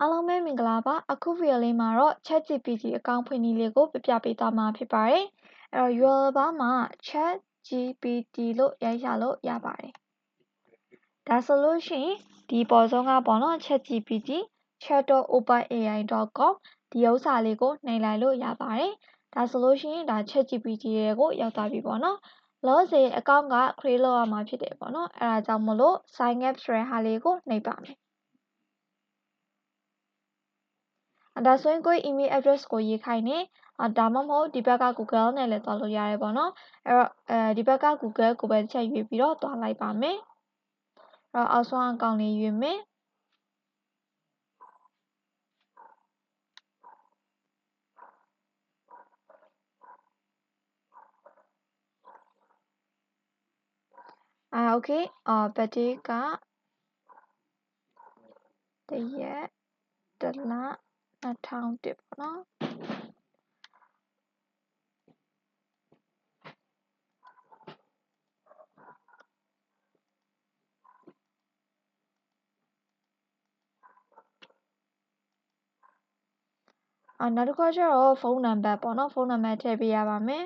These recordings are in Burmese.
အားလုံးပဲမင်္ဂလာပါအခုဗီဒီယိုလေးမှာတော့ ChatGPT အကောင့်ဖွင့်နည်းလေးကိုပြပြပေးသွားမှာဖြစ်ပါတယ်အဲ့တော့ URL ဘားမှာ ChatGPT လို့ရိုက်ရလို့ရပါတယ်ဒါဆိုလို့ရှိရင်ဒီပေါ်ဆုံးကပေါ့နော် ChatGPT chat.openai.com ဒီဥစ္စာလေးကိုနှိပ်လိုက်လို့ရပါတယ်ဒါဆိုလို့ရှိရင်ဒါ ChatGPT ရဲ့ကိုရောက်သွားပြီပေါ့နော်လောစေအကောင့်က create လုပ်ရမှာဖြစ်တယ်ပေါ့နော်အဲဒါကြောင့်မလို့ sign up ဆိုတဲ့ဟာလေးကိုနှိပ်ပါမယ် ဒါဆိုရင်ကိုယ့် email address ကိုရေးခိုင်းနေဒါမှမဟုတ်ဒီဘက်က Google နဲ့လည်းသွားလို့ရတယ်ပေါ့နော်အဲ့တော့အဲဒီဘက်က Google ကိုပဲတစ်ချက်ရွေးပြီးတော့သွားလိုက်ပါမယ်အဲ့တော့အောက်ဆုံးအကောင့်လေးရွေးမယ်အာโอเคအာဘတ်ဒေးကတရက်တလ 2001ပေါ့နော်အာနောက်တစ်ခါကျတော့ဖုန်းနံပါတ်ပေါ့နော်ဖုန်းနံပါတ်ထည့်ပေးရပါမယ်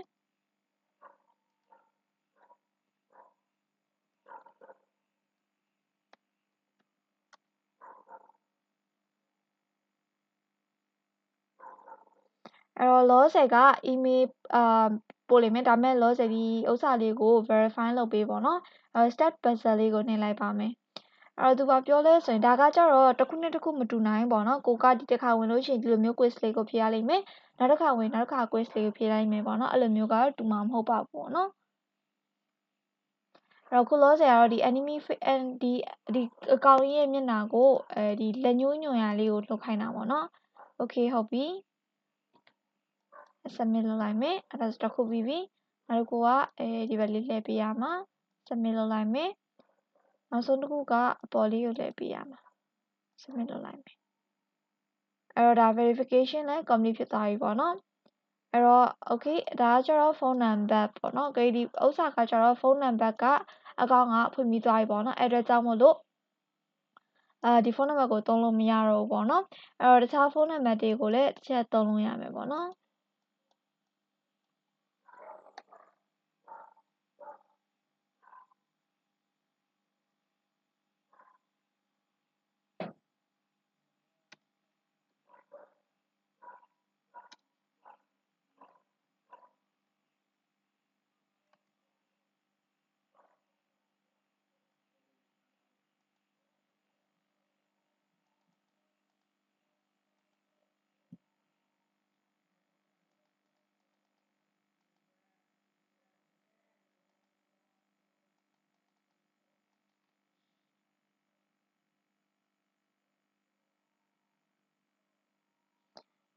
အဲ့တော့ လောဆယ်က email အာပို့လိမ့်မယ်ဒါပေမဲ့လောဆယ်ဒီဥစ္စာလေးကို verify လုပ်ပေးပေါ့နော်အဲ step buzzer လေးကိုနှိပ်လိုက်ပါမယ်အဲ့တော့သူကပြောလဲဆိုရင်ဒါကကြတော့တစ်ခုနဲ့တစ်ခုမတူနိုင်ပေါ့နော်ကိုကဒီတစ်ခါဝင်လို့ရှိရင်ဒီလိုမျိုး quiz လေးကိုဖြေရလိမ့်မယ်နောက်တစ်ခါဝင်နောက်တစ်ခါ quiz လေးကိုဖြေလိုက်မယ်ပေါ့နော်အဲ့လိုမျိုးကတော့တူမှာမဟုတ်ပါဘူးပေါ့နော်အဲ့တော့ခုလောဆယ်ကတော့ဒီ enemy ဒီဒီအကောင်ရဲ့မျက်နှာကိုအဲဒီလက်ညှိုးညွှန်ရလေးကိုလှုပ်ခိုင်းတာပေါ့နော် okay ဟုတ်ပြီ submit လုပ်လိုက်မယ်အဲ့ဒါဆိုတစ်ခုပြီးပြီနောက်တစ်ခုကအဲဒီဘက်လေးလှည့်ပေးရမှာ submit လုပ်လိုက်မယ်နောက်ဆုံးတစ်ခုကအပေါ်လေးကိုလှည့်ပေးရမှာ submit လုပ်လိုက်မယ်အဲ့တော့ဒါ verification လည်း complete ဖြစ်သွားပြီပေါ့နော်အဲ့တော့ okay ဒါကကျတော့ဖုန်းနံပါတ်ပေါ့နော်ဒီဥစ္စာကကျတော့ဖုန်းနံပါတ်ကအကောင့်ကဖွင့်ပြီးသွားပြီပေါ့နော်အဲ့အတွက်ကြောင့်မို့လို့အာဒီဖုန်းနံပါတ်ကိုသုံးလို့မရတော့ဘူးပေါ့နော်အဲ့တော့တခြားဖုန်းနံပါတ်တွေကိုလည်းတစ်ချက်သုံးလို့ရမယ်ပေါ့နော်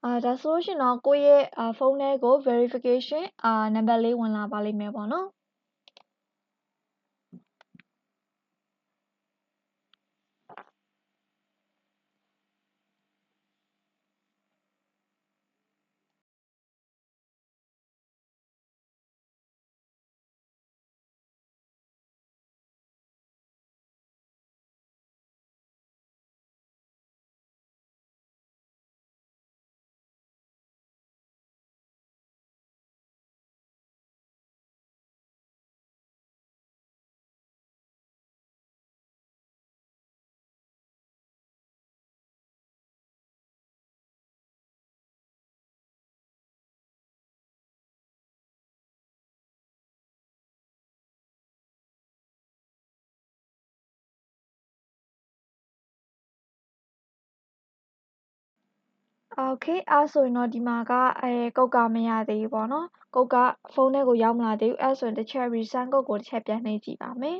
အာဒါဆိုလို့ရှိရင်တော့ကိုယ့်ရဲ့အာဖုန်းထဲကို verification အာနံပါတ်လေးဝင်လာပါလိမ့်မယ်ပေါ့နော် OK အဲ့ဆိုရင်တော့ဒီမှာကအဲကုတ်ကမရသေးဘူးပေါ့နော်ကုတ်ကဖုန်းထဲကိုရောက်မလာသေးဘူးအဲ့ဆိုရင်တစ်ချက် resend ကုတ်ကိုတစ်ချက်ပြန်နှိပ်ကြည့်ပါမယ်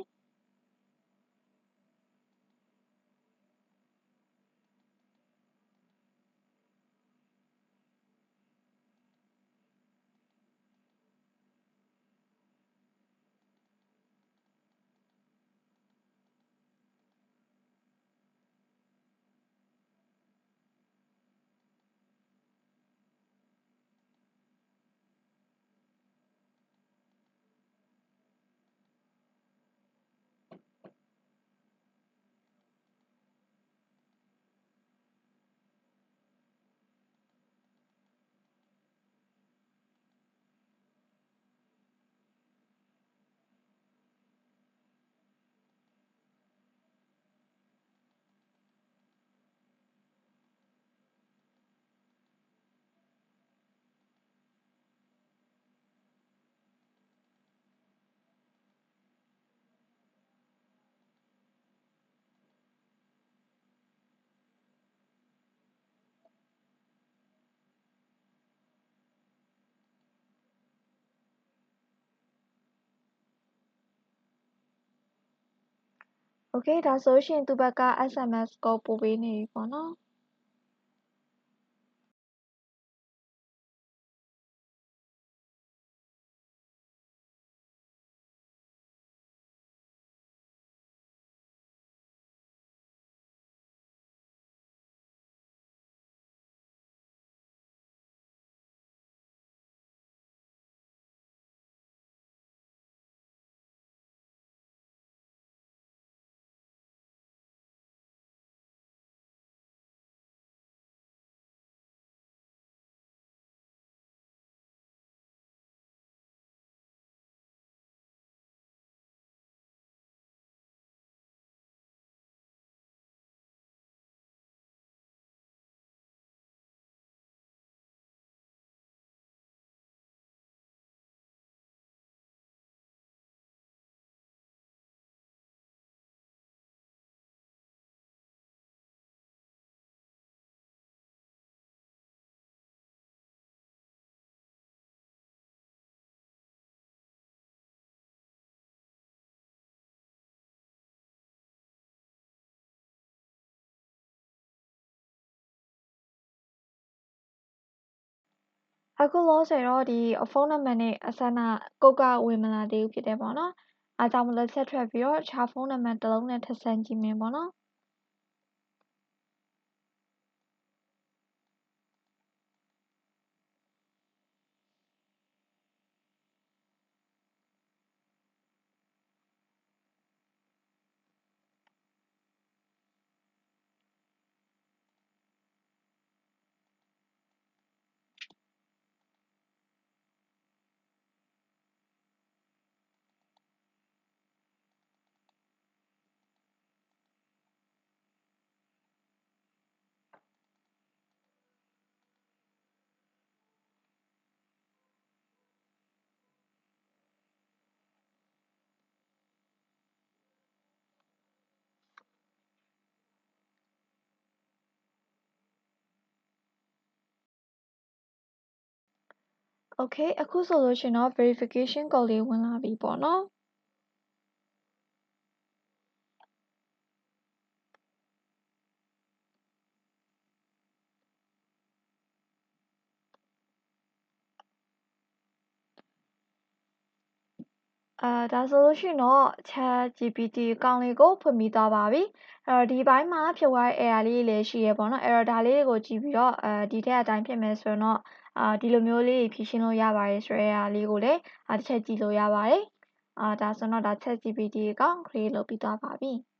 โอเคဒါဆိုရှင်သူ့ဘက်က SMS ကိုပို့ပေးနေပြီပေါ့နော် အခုလောဆယ်တော့ဒီဖုန်းနံပါတ်နဲ့အဆန္ဒကုတ်ကဝင်မလာသေးဘူးဖြစ်တယ်ပေါ့နော်အားကြောင့်မလို့ဆက်ထွက်ပြီးတော့ခြားဖုန်းနံပါတ်တစ်လုံးနဲ့ထပ်ဆန်းကြည့်မယ်ပေါ့နော် Okay အခုဆိုလို့ရှင်တော့ verification code လေးဝင်လာပြီပေါ့နော်အာဒါဆိုလို့ရှိရင်တော့ ChatGPT အကောင့်လေးကိုဖွင့်ပြီးသွားပါပြီ။အဲ့တော့ဒီဘိုင်းမှာဖြစ်သွားတဲ့ error လေးတွေလည်းရှိရပါတော့။အဲ့တော့ဒါလေးတွေကိုကြည့်ပြီးတော့အဲဒီထက်အတိုင်းဖြစ်မယ်ဆိုရင်တော့ အာဒီလိုမျိုးလေးဖြည့်ရှင်းလို့ရပါတယ်ဆိုတဲ့ error လေးကိုလည်းတစ်ချက်ကြည့်လို့ရပါတယ်အာဒါဆိုတော့ဒါ ChatGPT အကောင့် create လုပ်ပြီးသွားပါပြီ။